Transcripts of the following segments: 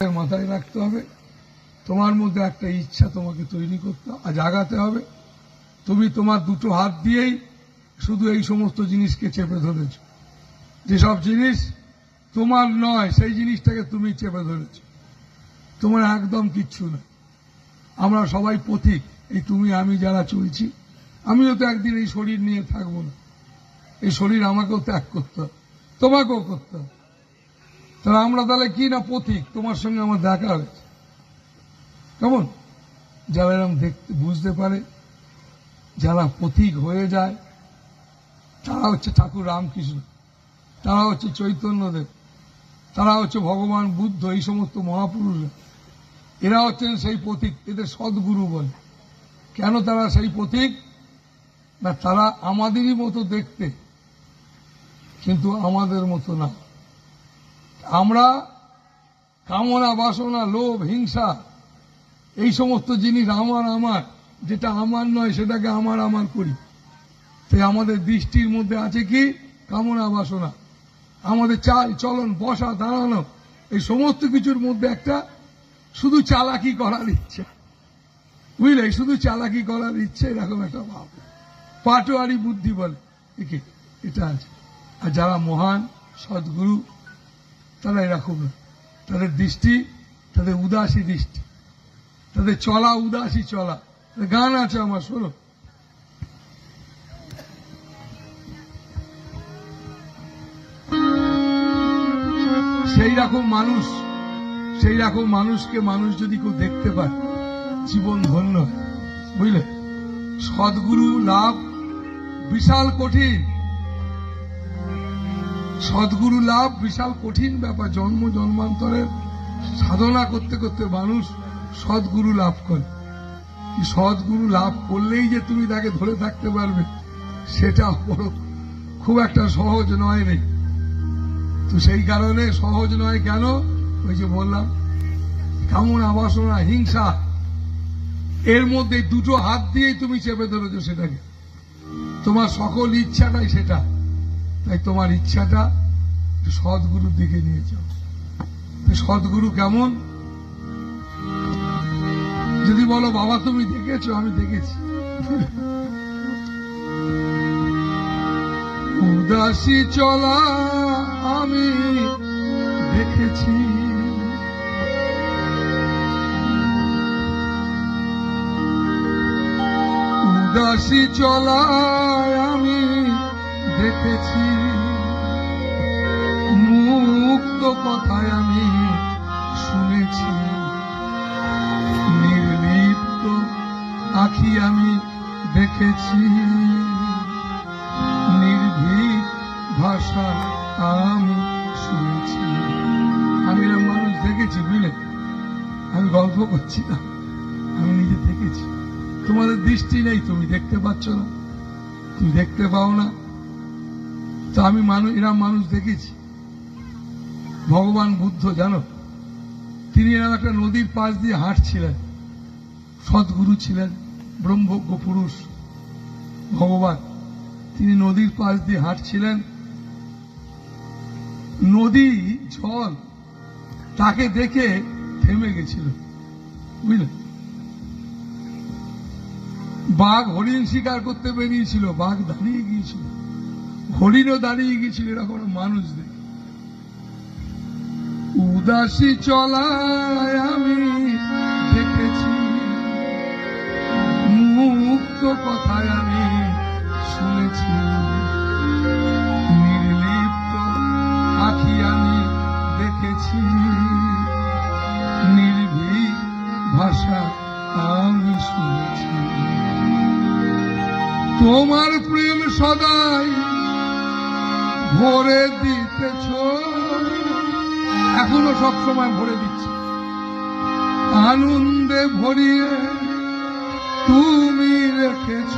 মাথায় রাখতে হবে। তোমার মধ্যে একটা ইচ্ছা তোমাকে তৈরি করতে জাগাতে হবে। তুমি তোমার দুটো হাত দিয়েই শুধু এই সমস্ত জিনিসকে চেপে ধরেছ। যেসব জিনিস তোমার নয়, সেই জিনিসটাকে তুমি চেপে ধরেছ। তোমার একদম কিচ্ছু না আমরা সবাই পথিক, এই তুমি, আমি যারা চলছি, আমিও তো একদিন এই শরীর নিয়ে থাকব না। এই শরীর আমাকেও ত্যাগ করতে হবে, তোমাকেও করতে হবে। তাহলে আমরা তাহলে কি না পথিক? তোমার সঙ্গে আমার দেখা হয়েছে। কেমন? যারা এরকম দেখতে, বুঝতে পারে, যারা পথিক হয়ে যায়, তারা হচ্ছে ঠাকুর রামকৃষ্ণ, তারা হচ্ছে চৈতন্যদেব, তারা হচ্ছে ভগবান বুদ্ধ, এই সমস্ত মহাপুরুষরা। এরা হচ্ছেন সেই পথিক, এদের সদ্গুরু বলে। কেন তারা সেই পথিক? না, তারা আমাদেরই মতো দেখতে, কিন্তু আমাদের মতো না। আমরা কামনা, বাসনা, লোভ, হিংসা, এই সমস্ত জিনিস আমার আমার, যেটা আমার নয়, সেটাকে আমার আমার করি। তাই আমাদের দৃষ্টির মধ্যে আছে কি? কামনা, বাসনা। আমাদের চাল, চলন, বসা, দাঁড়ানো, এই সমস্ত কিছুর মধ্যে একটা শুধু চালাকি করার ইচ্ছা। বুঝলে? শুধু চালাকি করার ইচ্ছে, এরকম একটা ভাব। পাটোয়ারি বুদ্ধি বলে। এটা আছে। আর যারা মহান, সদ্গুরু তারা এরকম। তাদের দৃষ্টি, তাদের উদাসী দৃষ্টি। তাদের চলা, উদাসী চলা। গান আছে আমার, শোনো। সেই রকম মানুষ, সেই রকম মানুষকে মানুষ যদি কেউ দেখতে পায়, জীবন ধন্য বুঝলে? সদ্গুরু লাভ বিশাল কঠিন। সদ্গুরু লাভ, বিশাল কঠিন ব্যাপার। জন্ম জন্মান্তরের সাধনা করতে করতে মানুষ সদ্গুরু লাভ করে। সদ্গুরু লাভ করলেই যে তুমি তাকে ধরে থাকতে পারবে, সেটা বড় খুব একটা সহজ নয় রে। তো সেই কারণে সহজ নয় কেন? ওই যে বললাম, কামনা, বাসনা, হিংসা, এর মধ্যে দুটো হাত দিয়েই তুমি চেপে ধরেছো সেটাকে। তোমার সকল ইচ্ছাটাই সেটা। তাই তোমার ইচ্ছাটা সদ্গুরুর দিকে নিয়ে যাও। সদ্গুরু কেমন? যদি বলো, বাবা, তুমি দেখেছ, আমি দেখেছি। উদাসী চলা আমি দেখেছি। উদাসী চলা আমি দেখেছি। মুক্ত কথায় আমি শুনেছি। নির্লিপ্ত আখি আমি দেখেছি। নির্ভীক ভাষা আমি শুনেছি। আমি এরকম মানুষ দেখেছি, বুঝলে? আমি গল্প করছি না। আমি নিজে দেখেছি। তোমাদের দৃষ্টি নেই, তুমি দেখতে পাচ্ছ না। তুমি দেখতে পাও না। তো আমি মানুষ এরম মানুষ দেখেছি। ভগবান বুদ্ধ, জানো? তিনি এরকম একটা নদীর পাশ দিয়ে হাঁটছিলেন। সদ্গুরু ছিলেন, ব্রহ্মজ্ঞ পুরুষ, ভগবান। তিনি নদীর পাশ দিয়ে হাঁটছিলেন। নদী, জল, তাকে দেখে থেমে গেছিল। বুঝলেন বাঘ হরিণ শিকার করতে বেরিয়েছিল, বাঘ দাঁড়িয়ে গিয়েছিল। হরিণও দাঁড়িয়ে গেছিল এরকম মানুষ উদাসী চলায় আমি ভরে দিতেছ। এখনও সব সময় ভরে দিচ্ছে। আনন্দে ভরিয়ে তুমি রেখেছ।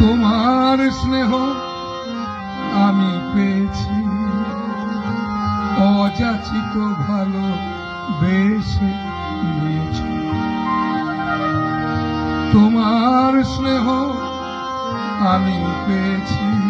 তোমার স্নেহ আমি পেয়েছি। অযাচিত ভালো বেশে নিয়েছ। তোমার স্নেহ আমি পেয়েছি।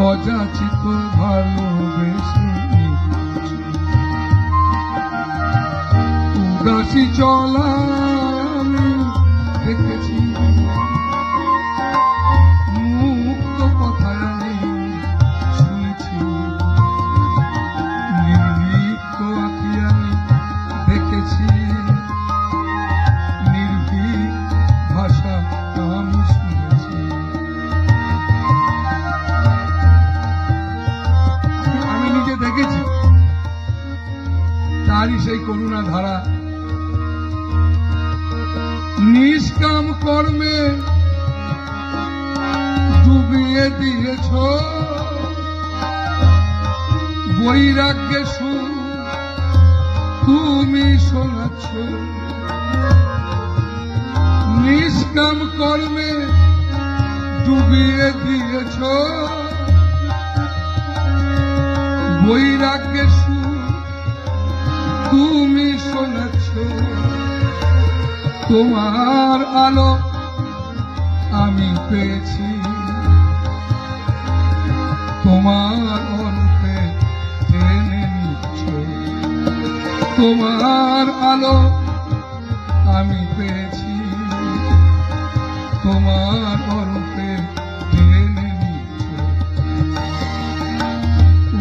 অযাচিত ভালোবেসে উদাসী চলা ডুবিয়ে দিয়েছ। বৈরাগ্যে তুমি শোনাচ্ছ। নিষ্কাম কর্মে ডুবিয়ে দিয়েছ। বৈরাগ্যে তুমি শোনাচ্ছ। তোমার আলো আমি পেয়েছি। অরূপে টেনে নিচ্ছ। তোমার আলো আমি পেয়েছি। তোমার অরূপে টেনে নিচ্ছ।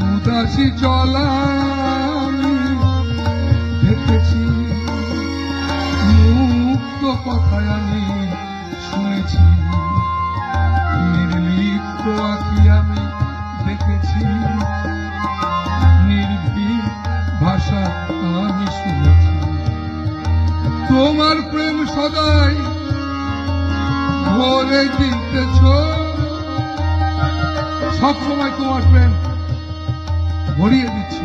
উদাসী চলা আমি দেখেছি। মুক্ত কথায় আমি শুনেছি। সদাই ভরে দিতেছ। সবসময় তোমার প্রেম ভরিয়ে দিচ্ছ।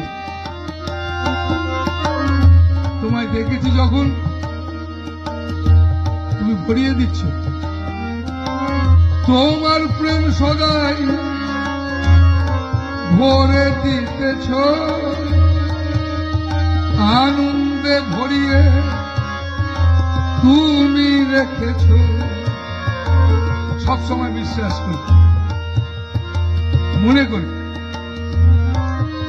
তোমায় দেখেছি যখন তুমি ভরিয়ে দিচ্ছ। তোমার প্রেম সদাই ভরে দিতেছ। আনন্দে ভরিয়ে তুমি রেখেছ। সবসময় বিশ্বাস করি। মনে করি,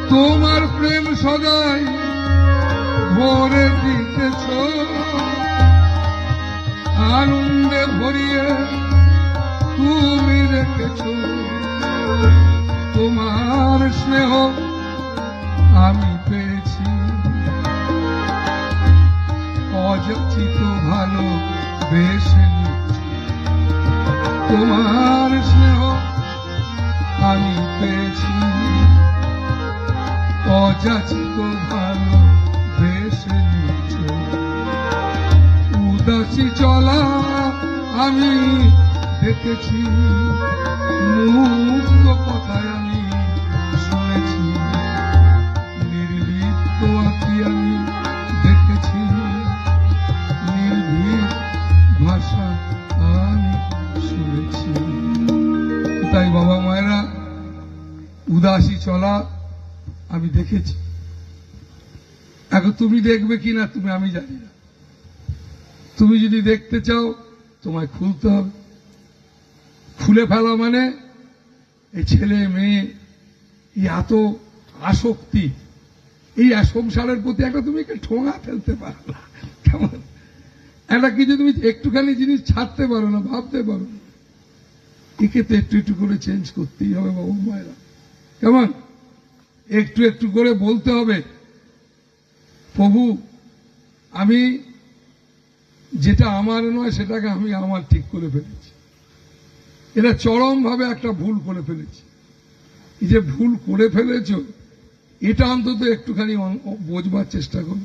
তোমার প্রেম সদাই ভরে দিতেছ। আনন্দে ভরিয়ে তুমি রেখেছ। তোমার স্নেহ আমি পেয়েছি। অযাচিত বেশে তোমার স্নেহ আমি পেয়েছি। অযাচিত ভালো বেশে উদাসী চলা আমি দেখেছি। মুক্ত কথায় আমি উদাসী চলা আমি দেখেছি। এখন তুমি দেখবে কিনা তুমি আমি জানি না। তুমি যদি দেখতে চাও, তোমায় খুলতে হবে। খুলে ফেলা মানে এই ছেলে মেয়ে, এই এত আসক্তি, এই সংসারের প্রতি একটা তুমি একটা ঠোঙা ফেলতে পারো না। কেমন? একটা কিছু তুমি একটুখানি জিনিস ছাড়তে পারো না, ভাবতে পারো না। একে তো একটু একটু করে চেঞ্জ করতেই হবে বাবু, মায়েরা। কেমন একটু একটু করে বলতে হবে, প্রভু, আমি যেটা আমার নয় সেটাকে আমি আমার ঠিক করে ফেলেছি। এটা চরমভাবে একটা ভুল করে ফেলেছি। যে ভুল করে ফেলেছ, এটা অন্তত একটুখানি বোঝবার চেষ্টা করো।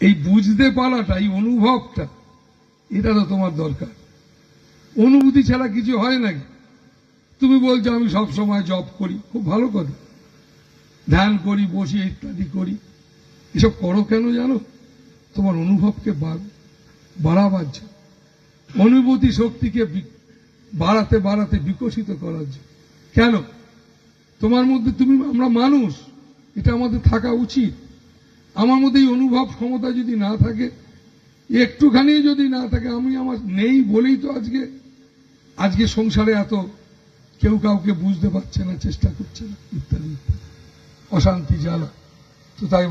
এই বুঝতে পারাটা, এই অনুভবটা, এটা তো তোমার দরকার। অনুভূতি ছাড়া কিছু হয় নাকি? তুমি বলছো, আমি সব সময় জব করি। খুব ভালো কথা। ধ্যান করি, বসি ইত্যাদি করি। এসব করো কেন জানো? তোমার অনুভবকে বাড়- বাড়াবার জন্য। অনুভূতি শক্তিকে বাড়াতে বাড়াতে বিকশিত করার জন্য। কেন? তোমার মধ্যে তুমি, আমরা মানুষ। এটা আমাদের থাকা উচিত। আমার মধ্যে এই অনুভব ক্ষমতা যদি না থাকে, একটুখানি যদি না থাকে, আমি আমার নেই বলেই তো আজকে আজকে সংসারে এত কেউ কাউকে বুঝতে পারছে না চেষ্টা করছে না ইত্যাদি অশান্তি জ্বালা। তো তাই